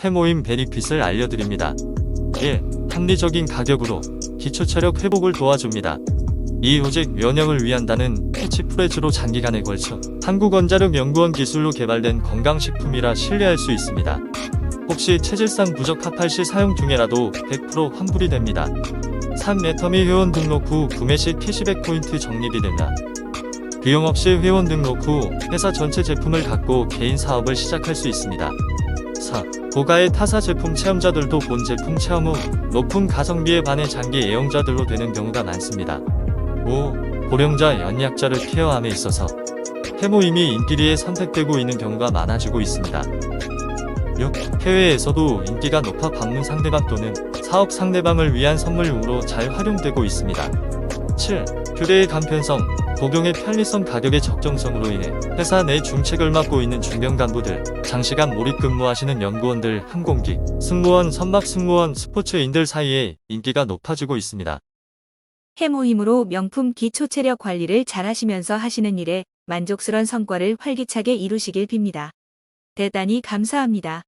해모임 베니핏을 알려드립니다. 1. 합리적인 가격으로 기초 체력 회복을 도와줍니다. 이 오직 면역을 위한다는 패치프레즈로 장기간에 걸쳐 한국원자력연구원 기술로 개발된 건강식품이라 신뢰할 수 있습니다. 혹시 체질상 부적 합할 시 사용 중에라도 100% 환불이 됩니다. 3. 메터미 회원 등록 후 구매 시 캐시백 포인트 적립이 된다. 비용 없이 회원 등록 후 회사 전체 제품을 갖고 개인 사업을 시작할 수 있습니다. 4. 고가의 타사 제품 체험자들도 본 제품 체험 후 높은 가성비에 반해 장기 애용자들로 되는 경우가 많습니다. 5. 고령자 연약자를 케어함에 있어서 해모임이 인기리에 선택되고 있는 경우가 많아지고 있습니다. 6. 해외에서도 인기가 높아 방문 상대방 또는 사업 상대방을 위한 선물용으로 잘 활용되고 있습니다. 7. 휴대의 간편성, 복용의 편리성 가격의 적정성으로 인해 회사 내 중책을 맡고 있는 중견 간부들, 장시간 몰입 근무하시는 연구원들, 항공기, 승무원, 선박 승무원, 스포츠인들 사이에 인기가 높아지고 있습니다. 해모임으로 명품 기초 체력 관리를 잘 하시면서 하시는 일에 만족스런 성과를 활기차게 이루시길 빕니다. 대단히 감사합니다.